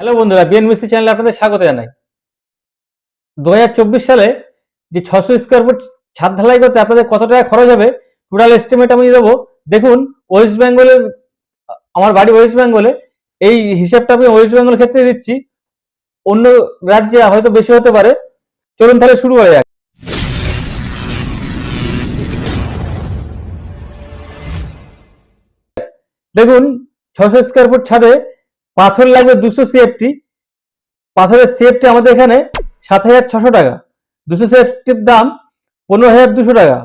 Hello বন্ধুরা BNBC চ্যানেলে আপনাদের স্বাগত জানাই। দু হাজার চব্বিশ সালে যে ছশো স্কোয়ার ফুট ছাদ ঢালাই করতে আপনাদের কত টাকা খরচ হবে টোটাল এস্টিমেট আমি দেবো। দেখুন ওয়েস্ট বেঙ্গলের আমার বাড়ি ওয়েস্ট বেঙ্গলে এই হিসাবটা আমি ওয়েস্ট বেঙ্গল ক্ষেত্রে দিচ্ছি। অন্য রাজ্যে হয়তো বেশি হতে পারে। চলুন তাহলে শুরু করা যাক। দেখুন ছশো স্কোয়ার ফুট ছাদে পাথর লাগবে দুশো সিএফটি পাথরের সিএফটি আমাদের এখানে সাত হাজার ছশো টাকা। দুশো সিএফটির দাম পনেরো হাজার দুশো টাকা।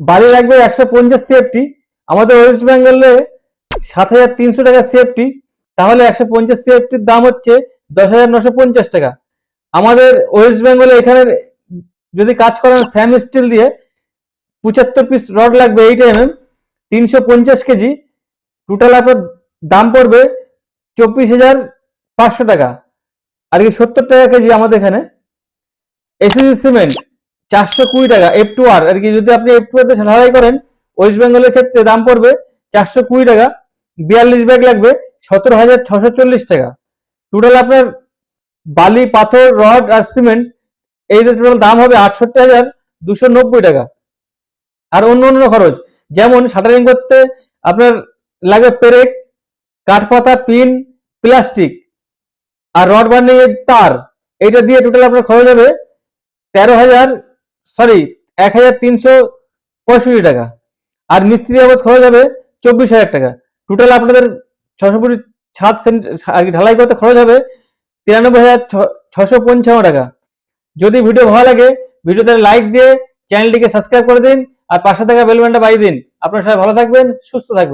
বাড়ি লাগবে একশো পঞ্চাশ সিএফটি আমাদের ওয়েস্ট বেঙ্গলে সাত হাজার তিনশো টাকা সিএফটি তাহলে একশো পঞ্চাশ সিএফটির দাম হচ্ছে দশ হাজার নশো পঞ্চাশ টাকা। আমাদের ওয়েস্ট বেঙ্গলে এখানে যদি কাজ করেন স্যাম স্টিল দিয়ে পঁচাত্তর পিস রড লাগবে এইট এম এম, তিনশো পঞ্চাশ কেজি। টোটাল আপনার দাম পড়বে চব্বিশ হাজার পাঁচশো টাকা। আর কি সত্তর টাকা কেজি আমাদের এখানে। এসএসি সিমেন্ট চারশো কুড়ি টাকা। এফ টু আর আর কি যদি আপনি এফ টু আর ঢালাই করেন ওয়েস্ট বেঙ্গলের ক্ষেত্রে দাম পড়বে চারশো কুড়ি টাকা। বিয়াল্লিশ ব্যাগ লাগবে সতেরো হাজার ছশো চল্লিশ টাকা। টোটাল আপনার বালি, পাথর, রড আর সিমেন্ট এই টোটাল দাম হবে আটষট্টি হাজার দুশো নব্বই টাকা। আর অন্য অন্য খরচ, যেমন শাটারিং করতে আপনার লাগে পেরেক কাঠপাতা, পিন, প্লাস্টিক আর রড বার্নিং এর তার, এইটা দিয়ে টোটাল আপনার খরচ হবে তেরো হাজার সরি এক হাজার তিনশো পঁয়ষট্টি টাকা। আর মিস্ত্রি বাবদ খরচ হবে চব্বিশ হাজার টাকা। টোটাল আপনাদের ছশো ফুট ছাদ সেন্ট- আর কি ঢালাই করতে খরচ হবে তিরানব্বই হাজার ছশো পঞ্চান্ন টাকা। যদি ভিডিও ভালো লাগে, ভিডিওতে লাইক দিয়ে চ্যানেলটিকে সাবস্ক্রাইব করে দিন আর পাশে থাকা বেলবানটা বাজিয়ে দিন। আপনারা সবাই ভালো থাকবেন, সুস্থ থাকবেন।